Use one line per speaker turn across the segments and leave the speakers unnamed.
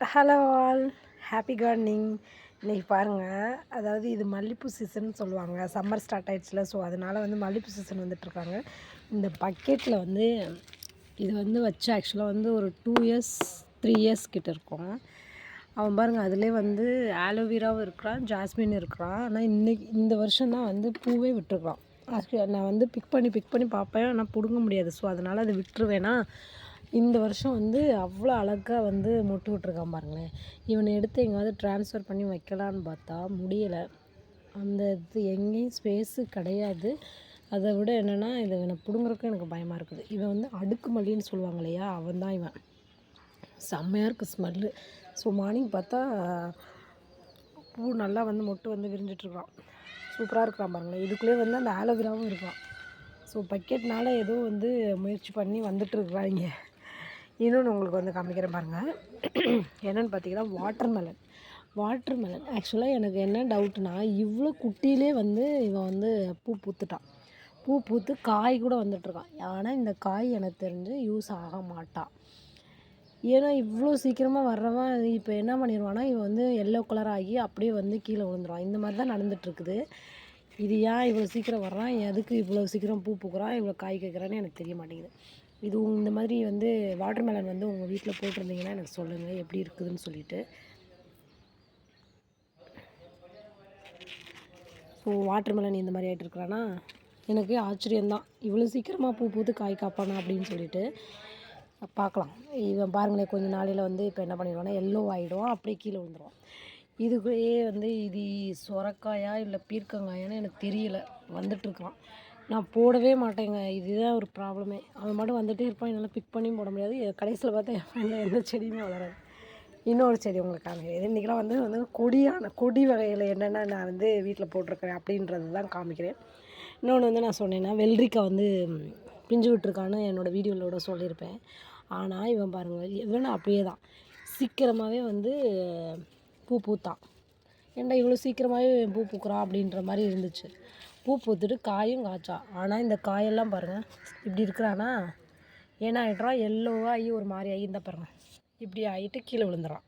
Hello all happy gardening இன்றைக்கி பாருங்கள் அதாவது இது மல்லிப்பூ சீசன் சொல்லுவாங்க. சம்மர் ஸ்டார்ட் ஆகிடுச்சுல ஸோ அதனால் வந்து மல்லிப்பூ சீசன் வந்துட்டுருக்காங்க. இந்த பக்கெட்டில் வந்து இது வந்து வச்சு ஆக்சுவலாக வந்து ஒரு டூ இயர்ஸ் த்ரீ இயர்ஸ் கிட்ட இருக்கும். அவன் பாருங்கள் அதிலே வந்து ஆலோவேராவும் இருக்கிறான் ஜாஸ்மின் இருக்கிறான். ஆனால் இன்றைக்கி இந்த வருஷம் தான் வந்து பூவே விட்டுருக்கான். ஆக்சுவலி நான் வந்து பிக் பண்ணி பிக் பண்ணி பார்ப்பேன். ஆனால் பிடுங்க முடியாது. ஸோ அதனால் அதை விட்டுருவேன்னா இந்த வருஷம் வந்து அவ்வளோ அழகாக வந்து மொட்டு விட்ருக்கான் பாருங்களேன். இவனை எடுத்து எங்கேயாவது ட்ரான்ஸ்ஃபர் பண்ணி வைக்கலான்னு பார்த்தா முடியலை. அந்த இது எங்கேயும் ஸ்பேஸு கிடையாது. அதை விட என்னென்னா இதை இவனை பிடுங்குறக்கும் எனக்கு பயமாக இருக்குது. இவன் வந்து அடுக்கு மல்லின்னு சொல்லுவாங்க இல்லையா? அவன் தான் இவன். செம்மையாக இருக்குது ஸ்மெல்லு ஸோ மார்னிங் பார்த்தா பூ நல்லா வந்து மொட்டு வந்து விரிஞ்சிட்ருக்கான் சூப்பராக இருக்கிறான் பாருங்களேன். இதுக்குள்ளே வந்து அந்த ஆலோவேராவும் இருக்கான். ஸோ பக்கெட்னால ஏதோ வந்து முயற்சி பண்ணி வந்துட்டுருக்குறாங்க இன்னொன்று உங்களுக்கு வந்து காமிக்கிறேன் பாருங்கள் என்னென்னு பார்த்தீங்கன்னா வாட்டர் மெலன் வாட்டர் மெலன் ஆக்சுவலாக எனக்கு என்ன டவுட்னா இவ்வளோ குட்டியிலே வந்து இவன் வந்து பூ பூத்துட்டான். பூ பூத்து காய் கூட வந்துட்டுருக்கான் ஆனால் இந்த காய் எனக்கு தெரிஞ்சு யூஸ் ஆக மாட்டான் ஏன்னா இவ்வளோ சீக்கிரமாக வர்றவன் இப்போ என்ன பண்ணிடுவான்னா இவன் வந்து எல்லோ கலர் ஆகி அப்படியே வந்து கீழே விழுந்துருவான். இந்த மாதிரி தான் நடந்துகிட்ருக்குது இது ஏன் இவ்வளோ சீக்கிரம் வர்றான்? எதுக்கு இவ்வளோ சீக்கிரம் பூ பூக்குறான்? இவ்வளோ காய் கேட்குறான்னு எனக்கு தெரிய மாட்டேங்குது. இது இந்த மாதிரி வந்து வாட்டர் மெலன் வந்து உங்கள் வீட்டில் போட்டிருந்தீங்கன்னா எனக்கு சொல்லுங்கள் எப்படி இருக்குதுன்னு சொல்லிட்டு. ஸோ வாட்டர் மெலன் இந்த மாதிரி ஆகிட்டு இருக்கிறான்னா எனக்கு ஆச்சரியம்தான். இவ்வளோ சீக்கிரமாக பூ பூத்து காய் காப்பானா அப்படின்னு சொல்லிட்டு பார்க்கலாம் இவன் பாருங்களேன் கொஞ்சம் நாளையில் வந்து இப்போ என்ன பண்ணிடுவான்னா எல்லோ ஆகிடுவான் அப்படியே கீழே விழுந்துருவான் இதுக்குள்ளேயே வந்து இது சொரக்காயா இல்லை பீர்க்கங்காயான்னு எனக்கு தெரியல வந்துட்டுருக்கான் நான் போடவே மாட்டேங்க. இதுதான் ஒரு ப்ராப்ளமே அவன் மட்டும் வந்துட்டே இருப்பான். என்னால் பிக் பண்ணியும் போட முடியாது. கடைசியில் பார்த்தா என் ஃப்ரெண்டில் எந்த செடியுமே வளராது. இன்னொரு செடி உங்களுக்கு காமிக்கிறேன். இன்றைக்கெலாம் வந்து வந்து கொடியான கொடி வகையில் என்னென்ன நான் வந்து வீட்டில் போட்டிருக்கிறேன் அப்படின்றது தான் காமிக்கிறேன். இன்னொன்று வந்து நான் சொன்னேன்னா வெள்ளரிக்காய் வந்து பிஞ்சு விட்டுருக்கான்னு என்னோடய வீடியோவிலோட சொல்லியிருப்பேன். ஆனால் இவன் பாருங்கள் இவனும் அப்படியே தான் சீக்கிரமாகவே வந்து பூ பூத்தான். ஏன்டா இவ்வளோ சீக்கிரமாகவே பூ பூக்குறான் அப்படின்ற மாதிரி இருந்துச்சு. பூ பூத்துட்டு காயும் காய்ச்சா. ஆனால் இந்த காயெல்லாம் பாருங்கள் இப்படி இருக்கிறானா? ஏன்னா ஆகிட்றான் எல்லோவாக ஆகி ஒரு மாதிரி ஆகி இந்த பாருங்கள் இப்படி ஆகிட்டு கீழே விழுந்துறான்.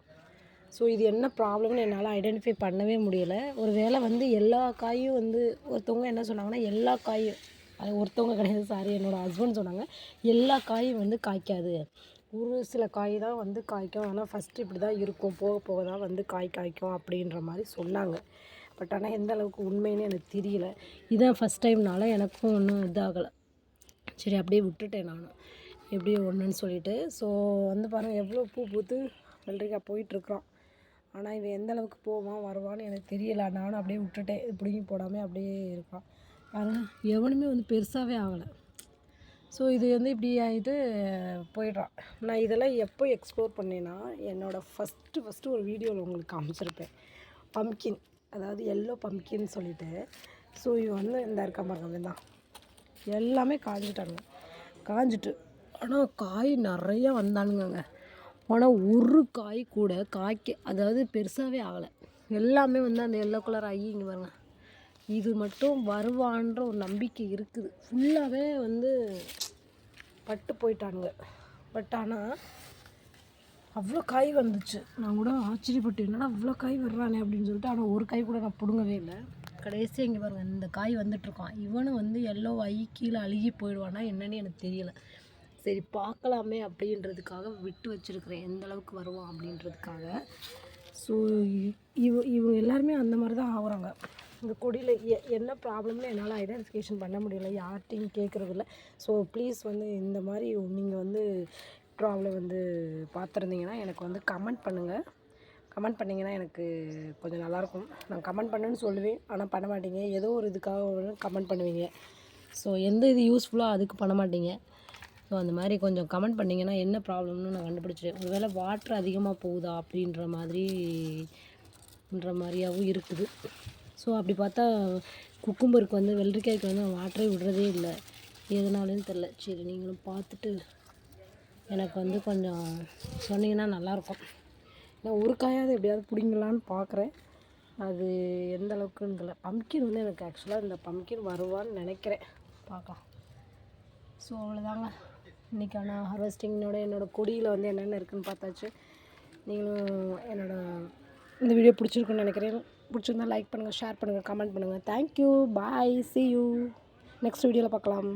ஸோ இது என்ன ப்ராப்ளம்னு என்னால் ஐடென்டிஃபை பண்ணவே முடியல. ஒரு வேளை வந்து எல்லா காயும் வந்து ஒருத்தவங்க என்ன சொன்னாங்கன்னா எல்லா காயும் அது ஒருத்தவங்க கிடையாது சாரி என்னோடய ஹஸ்பண்ட் சொன்னாங்க எல்லா காயும் வந்து காய்க்காது. ஒரு சில காய் தான் வந்து காய்க்கும். ஆனால் ஃபஸ்ட்டு இப்படி தான் இருக்கும். போக போக தான் வந்து காய் காய்க்கும் அப்படின்ற மாதிரி சொன்னாங்க. பட் ஆனால் எந்த அளவுக்கு உண்மைன்னு எனக்கு தெரியல. இதான் ஃபஸ்ட் டைம்னால எனக்கும் ஒன்றும் இதாகலை. சரி அப்படியே விட்டுட்டேன் நான். எப்படியோ ஒன்றுன்னு சொல்லிட்டு. ஸோ வந்து பாருங்கள் எவ்வளோ பூ பூத்து வெள்ளரிக்காய் போயிட்டுருக்குறான் ஆனால் இவன் எந்த அளவுக்கு போவான் வருவான்னு எனக்கு தெரியல. நானும் அப்படியே விட்டுட்டேன். இப்படியும் போடாமல் அப்படியே இருப்பான் பாருங்கள் எவனுமே வந்து பெருசாகவே ஆகலை. ஸோ இது வந்து இப்படி ஆகிட்டு போயிடுறான். நான் இதெல்லாம் எப்போ எக்ஸ்ப்ளோர் பண்ணேன்னா என்னோடய ஃபஸ்ட்டு ஃபஸ்ட்டு ஒரு வீடியோவில் உங்களுக்கு காமிச்சிருப்பேன். பம்கின் அதாவது எல்லோ பம்கின்னு சொல்லிட்டு. ஸோ இவன் வந்து இந்த இருக்க பாருங்க தான் எல்லாமே காஞ்சிட்டானுங்க. காஞ்சிட்டு. ஆனால் காய் நிறைய வந்தானுங்கங்க. ஆனால் ஒரு காய் கூட காய்க்க அதாவது பெருசாகவே ஆகலை. எல்லாமே வந்து அந்த எல்லோ கலர் ஆகி இங்கே பாருங்க. இது மட்டும் வருவான்ற ஒரு நம்பிக்கை இருக்குது. ஃபுல்லாகவே வந்து பட்டு போயிட்டானுங்க. பட் ஆனால் அவ்வளோ காய் வந்துச்சு. நான் கூட ஆச்சரியப்பட்டு என்னடா அவ்வளோ காய் வர்றானே அப்படின்னு சொல்லிட்டு ஆனால் ஒரு காய் கூட நான் பிடுங்கவே இல்லை. கடைசியாக இங்கே பாருங்கள் இந்த காய் வந்துட்டுருக்கான் இவனும் வந்து எல்லோ ஆகி கீழே அழுகி போயிடுவானா என்னன்னு எனக்கு தெரியல. சரி பார்க்கலாமே அப்படின்றதுக்காக விட்டு வச்சுருக்கிறேன். எந்த அளவுக்கு வருவான் அப்படின்றதுக்காக. ஸோ இவ இவங்க எல்லாருமே அந்த மாதிரி தான் ஆகுறாங்க. இந்த கொடியில் எ- என்ன ப்ராப்ளம்னு என்னால் ஐடென்டிஃபிகேஷன் பண்ண முடியல. யார்கிட்டையும் கேட்குறதில்ல ஸோ ப்ளீஸ் வந்து இந்த மாதிரி நீங்கள் வந்து ட்ராவில் வந்து பார்த்துருந்தீங்கன்னா எனக்கு வந்து கமெண்ட் பண்ணுங்கள் கமெண்ட் பண்ணிங்கன்னா எனக்கு கொஞ்சம் நல்லாயிருக்கும். நான் கமெண்ட் பண்ணுன்னு சொல்லுவேன் ஆனால் பண்ண மாட்டீங்க. ஏதோ ஒரு இதுக்காக கமெண்ட் பண்ணுவீங்க. ஸோ எந்த இது யூஸ்ஃபுல்லாக அதுக்கு பண்ண மாட்டீங்க. ஸோ அந்த மாதிரி கொஞ்சம் கமெண்ட் பண்ணிங்கன்னா என்ன ப்ராப்ளம்னு நான் கண்டுபிடிச்சிட்டேன் ஒருவேளை வாட்ரு அதிகமாக போகுதா அப்படின்ற மாதிரின்ற மாதிரியாகவும் இருக்குது. ஸோ அப்படி பார்த்தா குக்கும்பருக்கு வந்து வெள்ளரிக்காய்க்கு வந்து வாட்டரே விடுறதே இல்லை. எதனாலன்னு தெரில சரி நீங்களும் பார்த்துட்டு எனக்கு வந்து கொஞ்சம் சொன்னீங்கன்னா நல்லாயிருக்கும். நான் ஒரு காயாவது எப்படியாவது பிடிங்கலான்னு பார்க்குறேன். அது எந்த அளவுக்குன்னு தெரியல. பம்கின் வந்து எனக்கு ஆக்சுவலாக இந்த பம்கின் வருவான்னு நினைக்கிறேன். பார்க்கலாம். ஸோ அவ்வளோதாங்க. இன்றைக்கான ஹார்வெஸ்டிங்கோட என்னோடய கொடியில் வந்து என்னென்ன இருக்குதுன்னு பார்த்தாச்சு. நீங்களும் என்னோடய இந்த வீடியோ பிடிச்சிருக்குன்னு நினைக்கிறேன். பிடிச்சிருந்தா லைக் பண்ணுங்கள் ஷேர் பண்ணுங்கள் கமெண்ட் பண்ணுங்கள் thank you bye see you next வீடியோவில் பார்க்கலாம்.